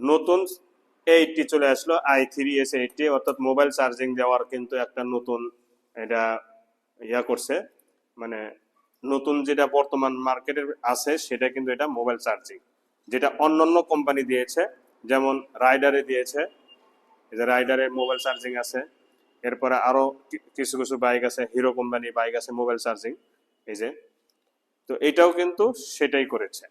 নতুন এইটটি চলে আসলো আই থ্রি এস এইটটি অর্থাৎ মোবাইল চার্জিং দেওয়ার কিন্তু একটা নতুন এটা ইয়া করছে। মানে নতুন যেটা বর্তমান মার্কেটে আছে, সেটা কিন্তু এটা মোবাইল চার্জিং যেটা অন্যান্য কোম্পানি দিয়েছে, যেমন রাইডারে দিয়েছে যে রাইডারে মোবাইল চার্জিং আছে, এরপরে আরও কিছু কিছু বাইক আছে হিরো কোম্পানি বাইক আছে মোবাইল চার্জিং এই যে। তো এটাও কিন্তু সেটাই করেছে।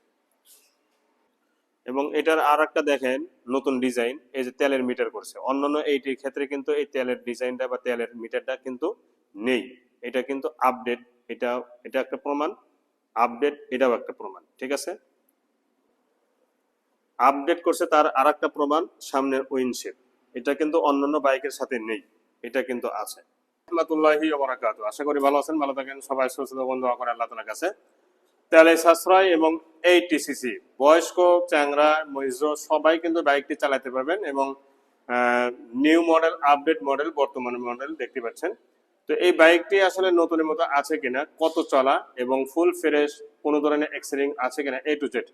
এবং এটার আর একটা দেখেন, নতুন ডিজাইন, এই যে তেলের মিটার করছে। অন্যান্য এইটির ক্ষেত্রে কিন্তু এই তেলের ডিজাইনটা বা তেলের মিটারটা কিন্তু নেই। এটা কিন্তু আপডেট এটা এটা একটা প্রমাণ। আপডেট এটাও একটা প্রমাণ, ঠিক আছে? আপডেট করছে তার আর একটা প্রমাণ, সামনের উইন্ডশিল্ড এটা কিন্তু অন্যান্য বাইকের সাথে নেই, এটা কিন্তু আছে। আশা করি ভালো আছেন, ভালো থাকেন। সবাই সুস্থ বন্ধু আল্লাহ তালার কাছে। তেলে সাশ্রয় এবং এই টিসিসি বয়স্ক, চ্যাংরা মহিজ সবাই কিন্তু বাইকটি চালাতে পারবেন এবং নিউ মডেল আপডেট মডেল বর্তমান মডেল দেখতে পাচ্ছেন। তো এই বাইকটি আসলে নতুনের মতো আছে কিনা, কত চলা এবং ফুল ফ্রেশ কোনো ধরনের এক্সিডিং আছে কিনা এ টু জেড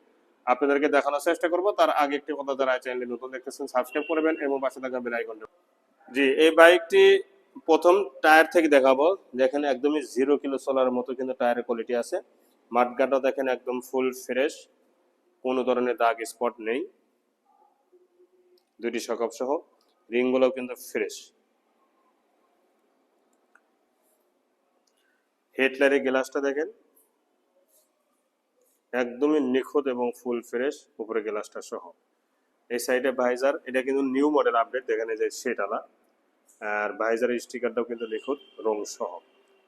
আপনাদেরকে দেখানোর চেষ্টা করব। তার আগে একটি কথা যারা চ্যানেলে নতুন দেখতেছেন সাবস্ক্রাইব করবেন এবং পাশে থাকা বেল আইকনটা জি, এই বাইকটি প্রথম টায়ার থেকে দেখাবো। যেখানে একদমই জিরো কিলো চলার মতো কিন্তু টায়ারের কোয়ালিটি আছে। মাঠগাটা দেখেন একদম ফুল ফ্রেশ কোনো ধরনের দাগ স্পট নেই। দুটি সকাপ সহ, রিংগুলোও কিন্তু ফ্রেশ হেডলাইটের গ্লাসটা দেখেন, একদমই নিখুঁত এবং ফুল ফ্রেশ উপরে গ্লাসটা সহ। এই সাইডে ভাইজার এটা কিন্তু নিউ মডেল আপডেট দেখেন যে সেটালা আর ভাইজারের স্টিকারটাও কিন্তু নিখুঁত রং সহ।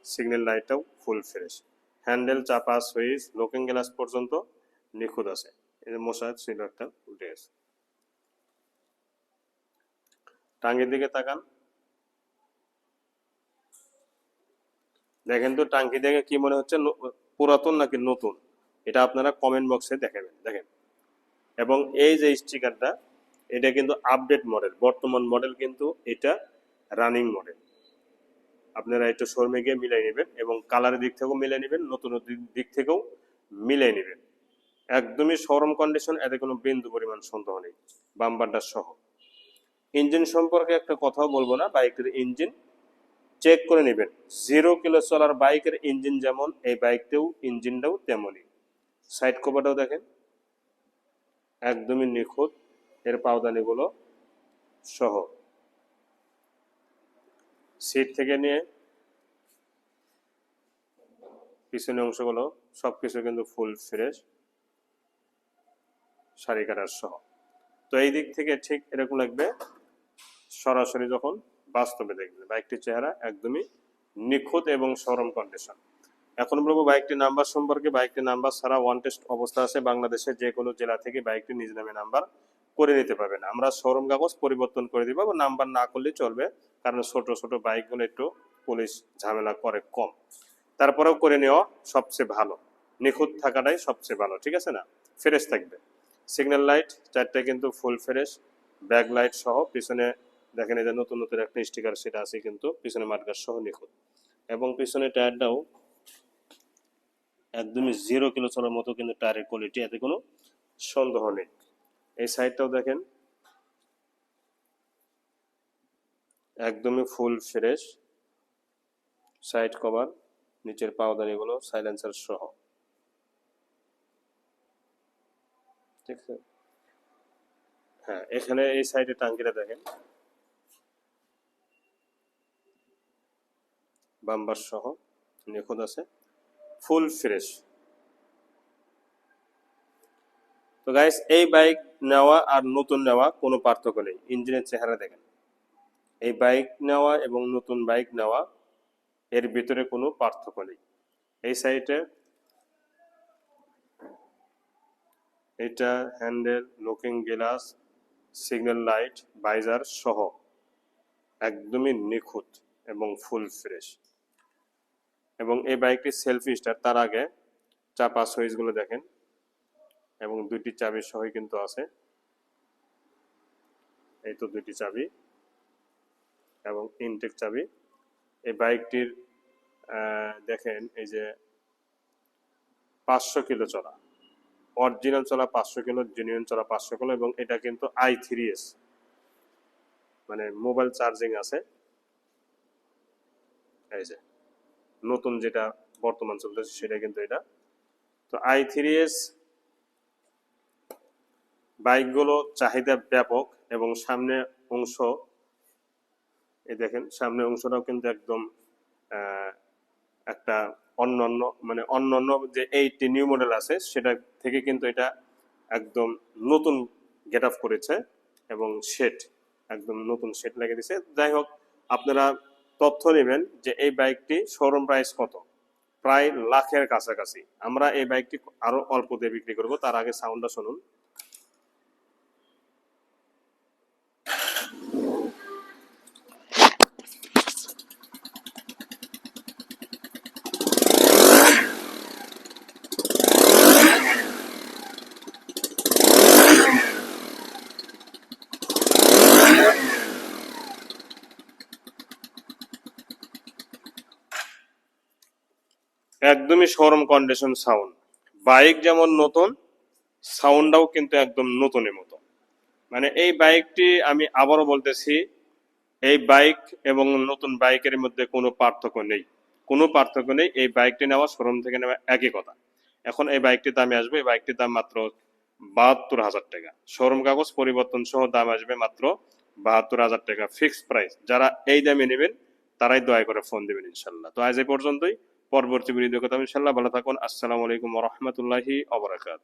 সিগন্যাল লাইটটাও ফুল ফ্রেশ হ্যান্ডেল চাপা সুইচ লুকিং গ্লাস পর্যন্ত নিখুঁত আছে। এই যে মশা ছিল একটা গেছে। টাঙ্গির দিকে তাকান। দেখেন তো টাঙ্কি দেখে কি মনে হচ্ছে পুরাতন নাকি নতুন? এটা আপনারা কমেন্ট বক্সে দেখাবেন। দেখেন। এবং এই যে স্টিকারটা এটা কিন্তু আপডেট মডেল বর্তমান মডেল কিন্তু এটা রানিং মডেল আপনারা একটু শোরুমে গিয়ে মিলাই নেবেন এবং কালারের দিক থেকেও মিলাই নেবেন, নতুন দিক- থেকেও মিলাই নেবেন। একদমই শোরুম কন্ডিশন এতে কোনো বিন্দু পরিমাণ সন্দেহ নেই বাম্পারটা সহ। ইঞ্জিন সম্পর্কে একটা কথাও বলব না, বাইকের ইঞ্জিন চেক করে নেবেন। জিরো কিলো চলার বাইকের ইঞ্জিন যেমন, এই বাইকটাও ইঞ্জিনটাও তেমনই। সাইড কভারটাও দেখেন, একদমই নিখুঁত, এর পাওদানিগুলো সহ। সিট থেকে নিয়ে পিছনের অংশগুলো সবকিছু কিন্তু ফুল ফ্রেশ শাড়ি কাটার সহ। তো এই দিক থেকে ঠিক এরকম লাগবে, সরাসরি যখন বাস্তবে দেখবেন বাইকটির চেহারা একদমই নিখুঁত এবং সরম কন্ডিশন এখন বলব বাইকটির নাম্বার সম্পর্কে বাইকটির নাম্বার ছাড়া ওয়ান টেস্ট অবস্থা আছে, বাংলাদেশের যে কোনো জেলা থেকে বাইকটি নিজ নামে নাম্বার করে নিতে পারবেন। আমরা শোরুম কাগজ পরিবর্তন করে দিব নাম্বার না করলে চলবে কারণ ছোট ছোট বাইকগুলো একটু পুলিশ ঝামেলা করে কম। তারপরেও করে নেওয়া সবচেয়ে ভালো। নিখুঁত থাকাটাই সবচেয়ে ভালো, ঠিক আছে না? ফ্রেশ থাকবে। সিগন্যাল লাইট চারটে কিন্তু ফুল ফ্রেশ। ব্যাক লাইট সহ পিছনে দেখেন এই যে নতুন নতুন একটা স্টিকার সেটা আছে কিন্তু পিছনে মার্কার সহ নিখুঁত। এবং পিছনে টায়ারটাও একদমই জিরো কিলো চলার মতো কিন্তু টায়ারের কোয়ালিটি এতে কোনো সন্দেহ নেই। এই সাইডটাও দেখেন একদমই ফুল ফ্রেশ সাইড কভার নিচের পাওদানিগুলো সাইলেন্সার সহ। ঠিক আছে? হ্যাঁ এখানে এই সাইডে টাঙ্কিটা দেখেন। বাম্বার সহ নিখুঁত আছে। ফুল ফ্রেশ তো গাইস এই বাইক নেওয়া আর নতুন নেওয়া কোনো পার্থক্য নেই। ইঞ্জিনের চেহারা দেখেন। এই বাইক নেওয়া এবং নতুন বাইক নেওয়া এর ভিতরে কোনো পার্থক্য নেই। এই সাইডে এটা handle, looking glass, signal light, visor সহ একদমই নিখুঁত এবং ফুল ফ্রেশ। এবং এই বাইকটি সেলফি স্টার, তার আগে চাপা সুইচগুলো দেখেন এবং দুইটি চাবি সহই কিন্তু আছে। এই তো দুইটি চাবি। এবং ইনটেক চাবি। এই বাইকটির দেখেন এই যে পাঁচশো কিলো চলা অরিজিনাল চলা পাঁচশো কিলো জেনুইন চলা পাঁচশো কিলো এবং এটা কিন্তু আই থ্রি এস মানে মোবাইল চার্জিং আছে। এই যে নতুন যেটা বর্তমান চলতেছে সেটা কিন্তু এটা। তো আই থ্রি এস বাইকগুলো চাহিদা ব্যাপক এবং সামনে অংশ এই দেখেন সামনে অংশটাও কিন্তু একদম একটা অন্যান্য মানে অন্যান্য যে এইটটি নিউ মডেল আছে, সেটা থেকে কিন্তু এটা একদম নতুন গেট আপ করেছে এবং সেট একদম নতুন সেট লাগিয়ে দিছে যাই হোক, আপনারা তথ্য নেবেন যে এই বাইকটি শোরুম প্রাইস কত। প্রায় লাখের কাছাকাছি। আমরা এই বাইকটি আরও অল্প দিয়ে বিক্রি করব, তার আগে সাউন্ডটা শুনুন। একদমই শোরুম কন্ডিশন সাউন্ড বাইক যেমন নতুন সাউন্ডটাও কিন্তু একদম নতুনের মতো। মানে এই বাইকটি আমি আবারও বলতেছি, এই বাইক এবং নতুন বাইকের মধ্যে কোনো পার্থক্য নেই। কোনো পার্থক্য নেই, এই বাইকটি নেওয়া শোরুম থেকে নেওয়া একই কথা। এখন এই বাইকটির দামে আসবে, এই বাইকটির দাম মাত্র বাহাত্তর হাজার টাকা। শোরুম কাগজ পরিবর্তন সহ দাম আসবে মাত্র বাহাত্তর হাজার টাকা ফিক্সড প্রাইস যারা এই দামে নেবেন, তারাই দয়া করে ফোন দেবেন ইনশাল্লাহ। তো আজ এই পর্যন্তই। পরবর্তী ভিডিও কথা ইনশাল্লাহ ভালো থাকুন। আসসালামু আলাইকুম রহমতুল্লাহি অবরাকাত